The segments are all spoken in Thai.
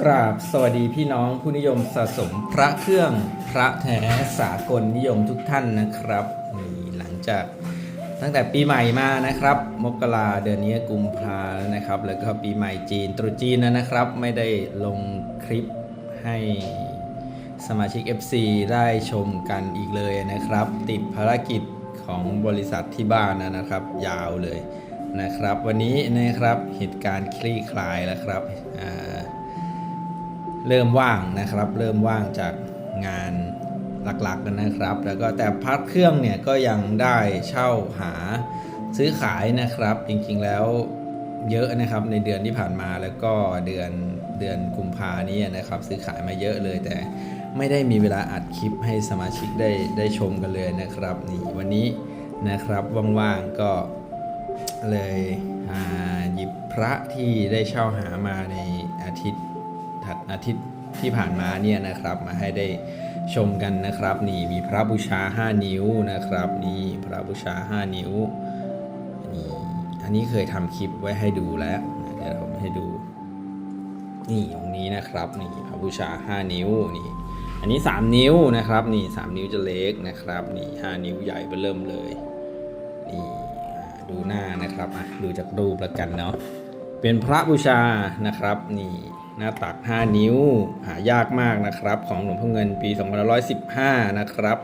กราบสวัสดีพี่น้องผู้นิยมสะสมพระเครื่องพระแท้สากลนิยมทุกท่านนะครับนี่หลังจากตั้งแต่ปีใหม่มานะครับ มกราเดือนนี้กุมภาแล้วนะครับ แล้วก็ปีใหม่จีนตรุษจีนนะครับ ไม่ได้ลงคลิปให้สมาชิก FC ได้ชมกันอีกเลยนะครับ ติดภารกิจของบริษัทที่บ้านนะครับ ยาวเลยนะครับ วันนี้นะครับเหตุการณ์คลี่คลายแล้วครับอ่า เริ่มว่างนะครับ เริ่มว่างจากงานหลักๆกันนะครับ แล้วก็แต่พักเครื่องเนี่ยก็ยังได้เช่าหาซื้อขายนะครับ จริงๆแล้วเยอะนะครับในเดือนที่ผ่านมาแล้วก็เดือนเดือนกุมภานี้นะครับ ซื้อขายมาเยอะเลย แต่ไม่ได้มีเวลาอัดคลิปให้สมาชิกได้ได้ชมกันเลยนะครับนี่วันนี้นะครับว่างๆก็เลยหยิบพระที่ได้เช่าหามาในอาทิตย์ อาทิตย์ที่ผ่านมาเนี่ยนะครับ มาให้ได้ชมกันนะครับ นี่มีพระบูชา 5 นิ้วนะครับ นี่พระบูชา 5 นิ้วนี่อันนี้เคยทำคลิปไว้ให้ดูแล้วเดี๋ยวผมให้ดู นี่ตรงนี้นะครับนี่พระบูชา 5 นิ้วนี่อันนี้ 3 นิ้วนะครับ นี่ 3 นิ้วจะเล็กนะครับ นี่ 5 นิ้วใหญ่เบ้อเริ่มเลยนี่ดูหน้านะครับอะดูจากรูปแล้วกันเนาะเป็นพระบูชานะครับนี่ หน้าตัก 5 นิ้ว หายากมากนะครับ ของหลวงพ่อเงินปี2515 นะครับ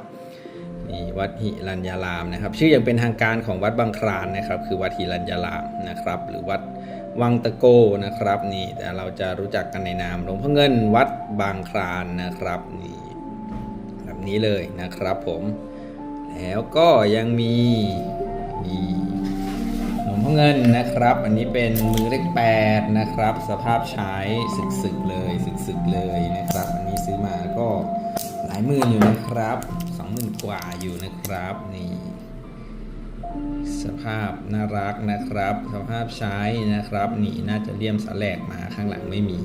นี่วัดหิรัญญารามนะครับ ชื่ออย่างเป็นทางการของวัดบางคลานนะครับ คือวัดหิรัญญารามนะครับ หรือวัดวังตะโกนะครับนี่แต่เราจะรู้จักกันในนามหลวงพ่อเงินวัดบางคลานนะครับนี่แบบนี้เลยนะครับผม แล้วก็ยังมีนี่ หลวงเงินนะครับ อันนี้เป็นมือเลขแปดนะครับ สภาพใช้สึกๆเลยสึกๆเลยนะครับ อันนี้ซื้อมาก็หลายหมื่นอยู่นะครับสองหมื่นกว่าอยู่นะครับนี่สภาพน่ารักนะครับ สภาพใช้นะครับนี่น่าจะเลี่ยมสแลกมาข้างหลังไม่มี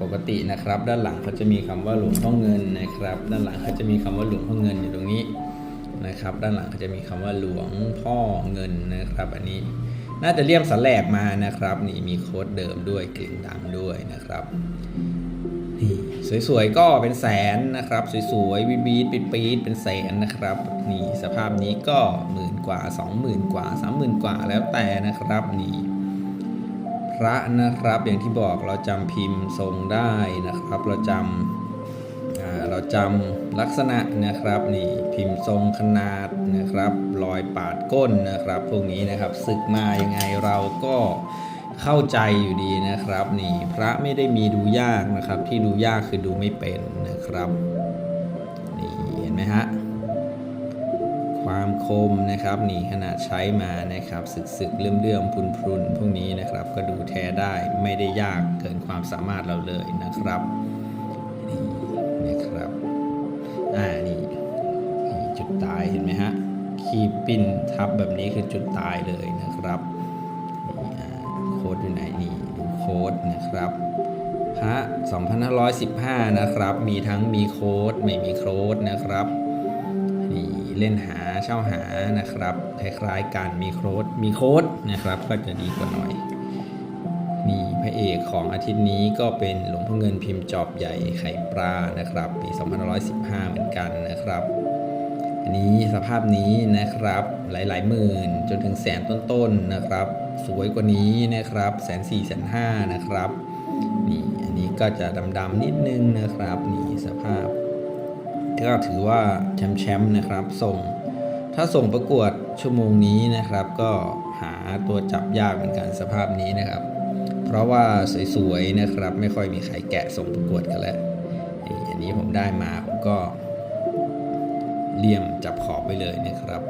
ปกตินะครับ ด้านหลังเขาจะมีคำว่าหลวงพ่อเงินนะครับ ด้านหลังเขาจะมีคำว่าหลวงพ่อเงินอยู่ตรงนี้ นะครับ ด้านหลังก็จะมีคำว่าหลวงพ่อเงินนะครับ อันนี้น่าจะเลี่ยมสแลกมานะครับ นี่มีโค้ดเดิมด้วยกลิ่นดังด้วยนะครับนี่สวยๆก็เป็นแสนนะครับ สวยๆวิบีดปิดปีดเป็นแสนนะครับนี่สภาพนี้ก็หมื่นกว่า 20,000 กว่า 30,000 กว่าแล้วแต่นะครับนี่พระนะครับอย่างที่บอกเราจำพิมพ์ทรงได้นะครับ เราจำอ่า เราจำลักษณะนะครับนี่พิมพ์ทรงขนาดนะครับ รอยปาดก้นนะครับ พวกนี้นะครับศึกมายังไงเราก็เข้าใจอยู่ดีนะครับนี่พระไม่ได้มีดูยากนะครับ ที่ดูยากคือดูไม่เป็นนะครับนี่เห็นไหมฮะความคมนะครับนี่ขนาดใช้มานะครับศึกศึกๆเลื่อมเลื่อมๆพุนพุนๆพวกนี้นะครับ ก็ดูแท้ได้ไม่ได้ยากเกินความสามารถเราเลยนะครับนี่ นะครับอ่านี่นี่จุดตายเห็นไหมฮะขีปิ้นทับแบบนี้คือจุดตายเลยนะครับนี่โค้ดอยู่ไหนนี่ดูโค้ดนะครับพระ2515 นะครับ มีทั้งมีโค้ดไม่มีโค้ดนะครับนี่เล่นหาเช่าหานะครับ คล้ายๆกันมีโค้ดมีโค้ดนะครับ ก็จะดีกว่าหน่อย ระเอกของอาทิตย์นี้ก็เป็นหลวงพ่อเงินพิมพ์จอบใหญ่ไข่ปลานะครับปี2515 เหมือนกันนะครับ อันนี้สภาพนี้นะครับหลายๆหมื่นจนถึงแสนต้นๆนะครับ สวยกว่านี้นะครับแสนสี่แสนห้านะครับนี่อันนี้ก็จะดำๆนิดนึงนะครับนี่สภาพก็ถือว่าแชมป์แชมป์นะครับส่ง ถ้าส่งประกวดชั่วโมงนี้นะครับ ก็หาตัวจับยากเหมือนกันสภาพนี้นะครับ เพราะว่าสวยๆนะครับ ไม่ค่อยมีใครแกะส่งประกวดกันแล้วอันนี้ผมได้มาผมก็เลี่ยมจับขอบไปเลยนะครับ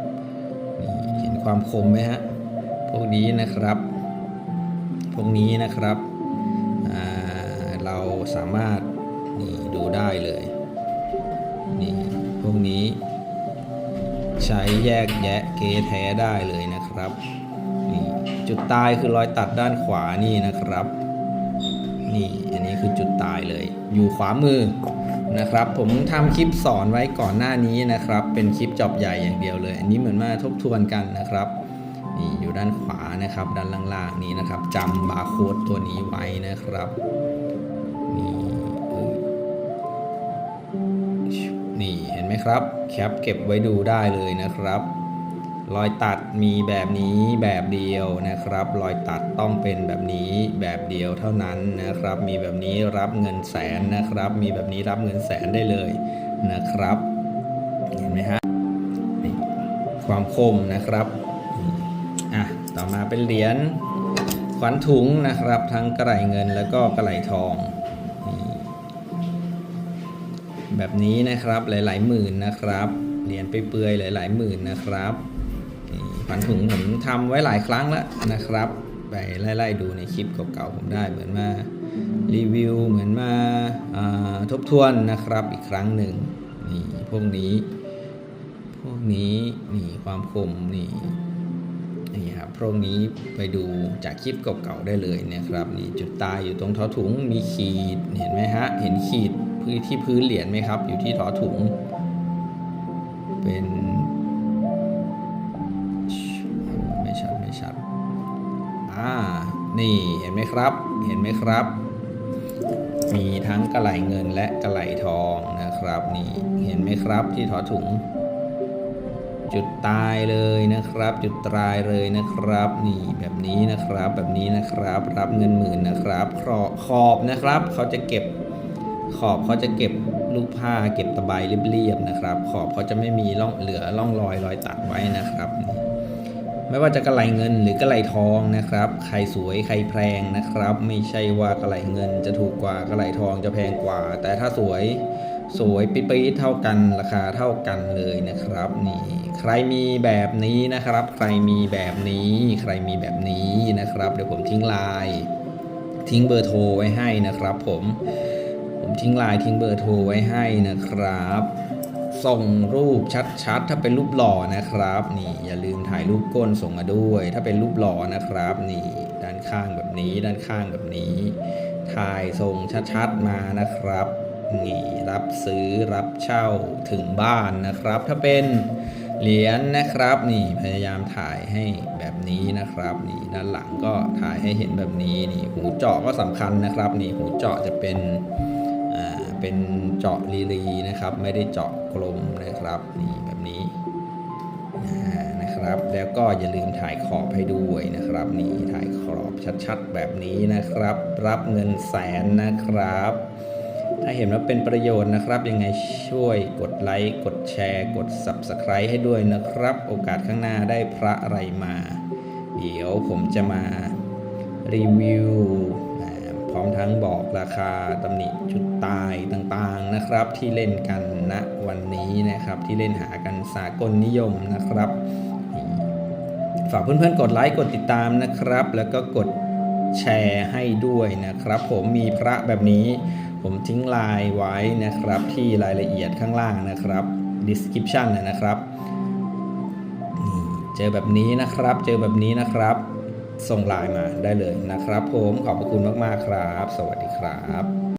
นี่เห็นความคมไหมฮะพวกนี้นะครับ พวกนี้นะครับเราสามารถนี่ดูได้เลยนี่พวกนี้ใช้แยกแยะเกแท้ได้เลยนะครับ จุดตายคือรอยตัดด้านขวานี่นะครับ นี่อันนี้คือจุดตายเลย อยู่ขวามือนะครับ ผมทำคลิปสอนไว้ก่อนหน้านี้นะครับ เป็นคลิปจอบใหญ่อย่างเดียวเลย อันนี้เหมือนมาทบทวนกันนะครับนี่อยู่ด้านขวานะครับ ด้านล่างๆนี้นะครับจำบาร์โค้ดตัวนี้ไว้นะครับนี่นี่เห็นไหมครับ แคปเก็บไว้ดูได้เลยนะครับ รอยตัดมีแบบนี้แบบเดียวนะครับ รอยตัดต้องเป็นแบบนี้แบบเดียวเท่านั้นนะครับ มีแบบนี้รับเงินแสนนะครับ มีแบบนี้รับเงินแสนได้เลยนะครับ เห็นไหมฮะความคมนะครับอะต่อมาเป็นเหรียญขวัญถุงนะครับ ทั้งกระไหลเงินแล้วก็กระไหลทอง แบบนี้นะครับหลาย ๆ หมื่นนะครับเหรียญไปเปื่อยๆหลาย ๆ หมื่นนะครับ นี่ขวัญถุงผมทำไว้หลายครั้งแล้วนะครับ ไปไล่ๆดูในคลิปเก่าๆผมได้เหมือนมารีวิวเหมือนมาาทบทวนนะครับอีกครั้งหนึ่งนี่พวกนี้ พวกนี้นี่ความคมนี่นี่ครับพวกนี้ไปดูจากคลิปเก่าๆได้เลยนะครับนี่จุดตายอยู่ตรงท้อถุงมีขีดเห็นไหมฮะเห็นขีดพื้นที่พื้นเหรียญไหมครับ อยู่ที่ท้อถุง เป็น นี่เห็นไหมครับ เห็นไหมครับ มีทั้งกระไหลเงินและกระไหลทองนะครับ นี่เห็นไหมครับที่ถอถุง จุดตายเลยนะครับ จุดตายเลยนะครับ นี่แบบนี้นะครับแบบนี้นะครับ รับเงินหมื่นนะครับขอบขอบนะครับ เขาจะเก็บขอบเขาจะเก็บลูกผ้าเก็บตะไบเรียบๆนะครับ ขอบเขาจะไม่มีร่องเหลือร่องรอยรอยตัดไว้นะครับนี่ ไม่ว่าจะกระไหลเงินหรือกระไหลทองนะครับใครสวยใครแพงนะครับ ไม่ใช่ว่ากระไหลเงินจะถูกกว่ากระไหลทองจะแพงกว่า แต่ถ้าสวยสวยปิ๊ดๆเท่ากันราคาเท่ากันเลยนะครับนี่ใครมีแบบนี้นะครับ ใครมีแบบนี้ ใครมีแบบนี้นะครับ เดี๋ยวผมทิ้งไลน์ทิ้งเบอร์โทรไว้ให้นะครับ ผม ผมทิ้งไลน์ทิ้งเบอร์โทรไว้ให้นะครับ ส่งรูปชัดๆ ถ้าเป็นรูปหล่อนะครับ นี่อย่าลืมถ่ายรูปก้นส่งมาด้วย ถ้าเป็นรูปหล่อนะครับ นี่ด้านข้างแบบนี้ ด้านข้างแบบนี้ ถ่ายส่งชัดๆมานะครับ นี่รับซื้อรับเช่าถึงบ้านนะครับ ถ้าเป็นเหรียญนะครับ นี่พยายามถ่ายให้แบบนี้นะครับ นี่ด้านหลังก็ถ่ายให้เห็นแบบนี้นี่หูเจาะก็สำคัญนะครับ นี่หูเจาะจะเป็น เป็นเจาะลีลีนะครับ ไม่ได้เจาะกลมนะครับนี่แบบนี้นะครับ แล้วก็อย่าลืมถ่ายขอบให้ด้วยนะครับนี่ถ่ายขอบชัดๆ แบบนี้นะครับ รับเงินแสนนะครับ ถ้าเห็นว่าเป็นประโยชน์นะครับ ยังไงช่วยกดไลค์กดแชร์ กด Subscribe ให้ด้วยนะครับ โอกาสข้างหน้าได้พระอะไรมา เดี๋ยวผมจะมารีวิว ทั้งบอกราคาตำหนิชุดตายต่างๆนะครับ ที่เล่นกันณวันนี้นะครับ ที่เล่นหากันสากลนิยมนะครับ ฝากเพื่อนๆกดไลค์กดติดตามนะครับ แล้วก็กดแชร์ให้ด้วยนะครับ ผมมีพระแบบนี้ผมทิ้งไลน์ไว้นะครับ ที่รายละเอียดข้างล่างนะครับ description นะครับเจอแบบนี้นะครับ เจอแบบนี้นะครับ ส่งไลน์มาได้เลยนะครับ ผมขอบพระคุณมากๆครับ สวัสดีครับ